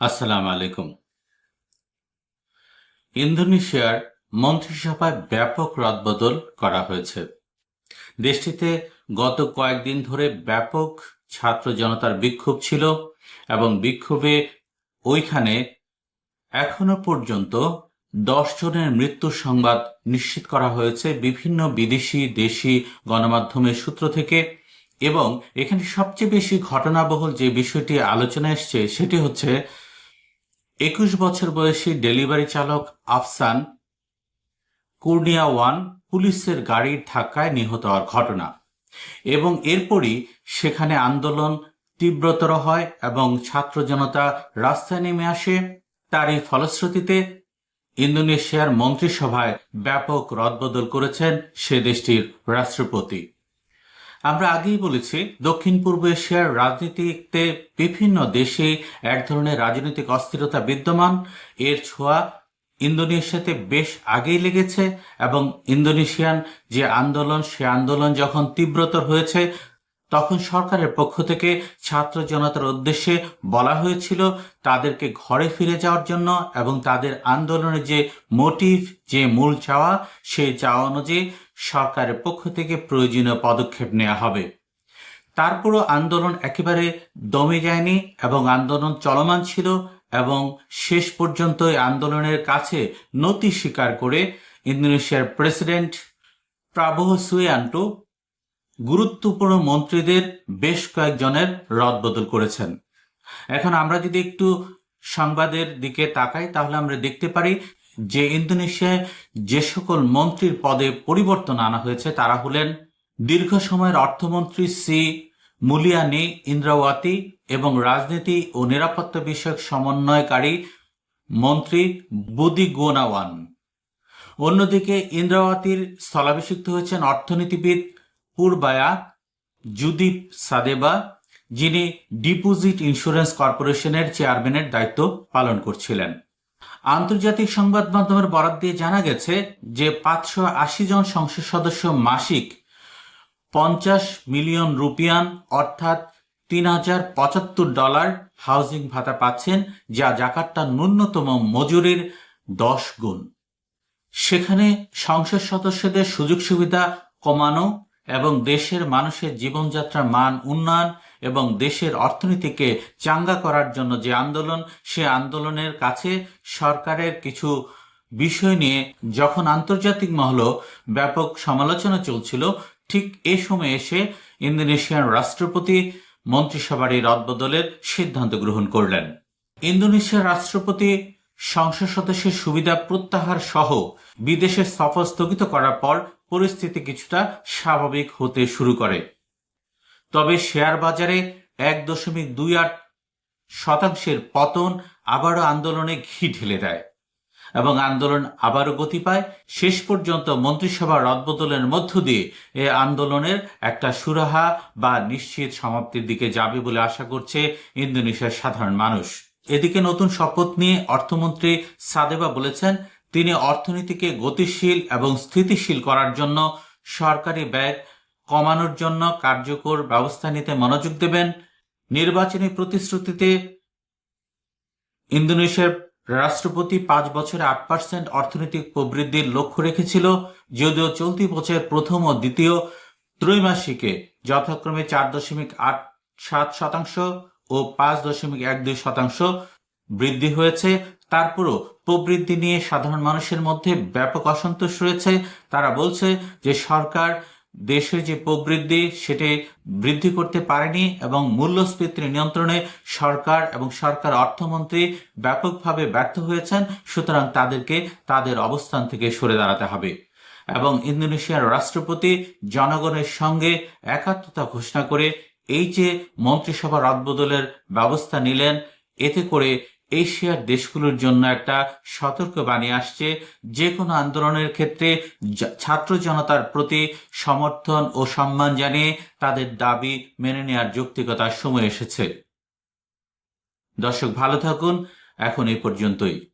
আসসালামু আলাইকুম। ইন্দোনেশিয়ার মন্ত্রিসভায় ব্যাপক রদবদল করা হয়েছে। দেশটিতে গত কয়েকদিন ধরে ব্যাপক ছাত্র জনতার বিক্ষোভ ছিল এবং বিক্ষোভে ওইখানে এখনও পর্যন্ত দশ জনের মৃত্যুর সংবাদ নিশ্চিত করা হয়েছে বিভিন্ন বিদেশি, দেশি গণমাধ্যমের সূত্র থেকে এবং এখানে সবচেয়ে বেশি ঘটনাবহুল যে বিষয়টি আলোচনা এসছে সেটি হচ্ছে একুশ বছর বয়সী ডেলিভারি চালক আফসান কুর্নিয়া ওয়ান পুলিশের গাড়ির ধাক্কায় নিহত হওয়ার ঘটনা। এবং এরপরই সেখানে আন্দোলন তীব্রতর হয় এবং ছাত্র জনতা রাস্তায় নেমে আসে। তারই ফলশ্রুতিতে ইন্দোনেশিয়ার মন্ত্রিসভায় ব্যাপক রদবদল করেছেন সে দেশটির রাষ্ট্রপতি। আমরা আগেই বলেছি, দক্ষিণ পূর্ব এশিয়ার রাজনীতিতে বিভিন্ন দেশে এক ধরনের রাজনৈতিক অস্থিরতা বিদ্যমান। এর ছোঁয়া ইন্দোনেশিয়াতে বেশ আগেই লেগেছে এবং ইন্দোনেশিয়ান যে আন্দোলন, সে আন্দোলন যখন তীব্রতর হয়েছে, তখন সরকারের পক্ষ থেকে ছাত্র জনতার উদ্দেশ্যে বলা হয়েছিল তাদেরকে ঘরে ফিরে যাওয়ার জন্য এবং তাদের আন্দোলনের যে মোটিভ যে মূল চাওয়া, সেই চাওয়া অনুযায়ী সরকারের পক্ষ থেকে প্রয়োজনীয় পদক্ষেপ নেওয়া হবে। তারপরও আন্দোলন একেবারে দমে যায়নি এবং আন্দোলন চলমান ছিল এবং শেষ পর্যন্ত এই আন্দোলনের কাছে নতি স্বীকার করে ইন্দোনেশিয়ার প্রেসিডেন্ট প্রাবহ সুয়ান্টু গুরুত্বপূর্ণ মন্ত্রীদের বেশ কয়েকজনের রদবদল করেছেন। এখন আমরা যদি একটু সংবাদের দিকে তাকাই, তাহলে আমরা দেখতে পারি যে ইন্দোনেশিয়ায় যে সকল মন্ত্রীর পদে পরিবর্তন আনা হয়েছে, তারা হলেন দীর্ঘ সময়ের অর্থমন্ত্রী সি মুলিয়ানি ইন্দ্রাওয়াতি এবং রাজনীতি ও নিরাপত্তা বিষয়ক সমন্বয়কারী মন্ত্রী বুদি গোনাওয়ান অন্যদিকে ইন্দ্রাওয়াতির স্থলাভিষিক্ত হয়েছেন অর্থনীতিবিদ পূর্বায়া জুদীপ সাদেবা, যিনি ডিপোজিট ইন্স্যুরেন্স কর্পোরেশনের চেয়ারম্যানের দায়িত্ব পালন করছিলেন। আন্তর্জাতিক সংবাদ মাধ্যমের বরাদ দিয়ে জানা গেছে যে পাঁচশো আশি জন সংসদ সদস্য মাসিক পঞ্চাশ মিলিয়ন রুপিয়ান, অর্থাৎ তিন হাজার পঁচাত্তর ডলার হাউজিং ভাতা পাচ্ছেন, যা জাকার্তার ন্যূনতম মজুরির দশ গুণ। সেখানে সংসদ সদস্যদের সুযোগ সুবিধা কমানো এবং দেশের মানুষের জীবনযাত্রার মান উন্নয়ন এবং দেশের অর্থনীতিকে চাঙ্গা করার জন্য যে আন্দোলন, সে আন্দোলনের কাছে সরকারের কিছু বিষয় নিয়ে যখন আন্তর্জাতিক মহল ব্যাপক সমালোচনা চলছিল, ঠিক এ সময় এসে ইন্দোনেশিয়ার রাষ্ট্রপতি মন্ত্রিসভার এই রদবদলের সিদ্ধান্ত গ্রহণ করলেন। ইন্দোনেশিয়ার রাষ্ট্রপতি, সংসদ সদস্যের সুবিধা প্রত্যাহার সহ বিদেশে সফর স্থগিত করার পর পরিস্থিতি কিছুটা স্বাভাবিক হতে শুরু করে। তবে শেয়ার বাজারে এক দশমিক দুই আট শতাংশের পতন আবারও আন্দোলনে ঘি ঢেলে দেয় এবং আন্দোলন আবারও গতি পায়। শেষ পর্যন্ত মন্ত্রিসভা রদবদলের মধ্য দিয়ে এ আন্দোলনের একটা সুরাহা বা নিশ্চিত সমাপ্তির দিকে যাবে বলে আশা করছে ইন্দোনেশিয়ার সাধারণ মানুষ। এদিকে নতুন শপথ নিয়ে অর্থমন্ত্রী সাদেবা বলেছেন, তিনি অর্থনীতিকে গতিশীল এবং স্থিতিশীল করার জন্য সরকারি ব্যয় কমানোর জন্য কার্যকর ব্যবস্থা নিতে মনোযোগ দেবেন। নির্বাচনী প্রতিশ্রুতিতে ইন্দোনেশিয়ার রাষ্ট্রপতি পাঁচ বছরে আট পার্সেন্ট অর্থনৈতিক প্রবৃদ্ধির লক্ষ্য রেখেছিল, যদিও চলতি বছরের প্রথম ও দ্বিতীয় ত্রৈমাসিকে যথাক্রমে চার দশমিক আট সাত শতাংশ ও পাঁচ দশমিক এক দুই শতাংশ বৃদ্ধি হয়েছে। তারপরও প্রবৃদ্ধি নিয়ে সাধারণ মানুষের মধ্যে ব্যাপক অসন্তোষ রয়েছে। তারা বলছে যে সরকার দেশের যে প্রবৃদ্ধি সেটি বৃদ্ধি করতে পারেনি এবং মূল্যস্ফীতির নিয়ন্ত্রণে সরকার এবং সরকার অর্থমন্ত্রী ব্যাপকভাবে ব্যর্থ হয়েছেন, সুতরাং তাদেরকে তাদের অবস্থান থেকে সরে দাঁড়াতে হবে। এবং ইন্দোনেশিয়ার রাষ্ট্রপতি জনগণের সঙ্গে একাত্মতা ঘোষণা করে এই যে মন্ত্রিসভা রদবদলের ব্যবস্থা নিলেন, এতে করে এশিয়ার দেশগুলোর জন্য একটা সতর্ক বাণী আসছে। যে কোনো আন্দোলনের ক্ষেত্রে ছাত্র জনতার প্রতি সমর্থন ও সম্মান জানিয়ে তাদের দাবি মেনে নেওয়ার যৌক্তিকতার সময় এসেছে। দর্শক, ভালো থাকুন। এখন এই পর্যন্তই।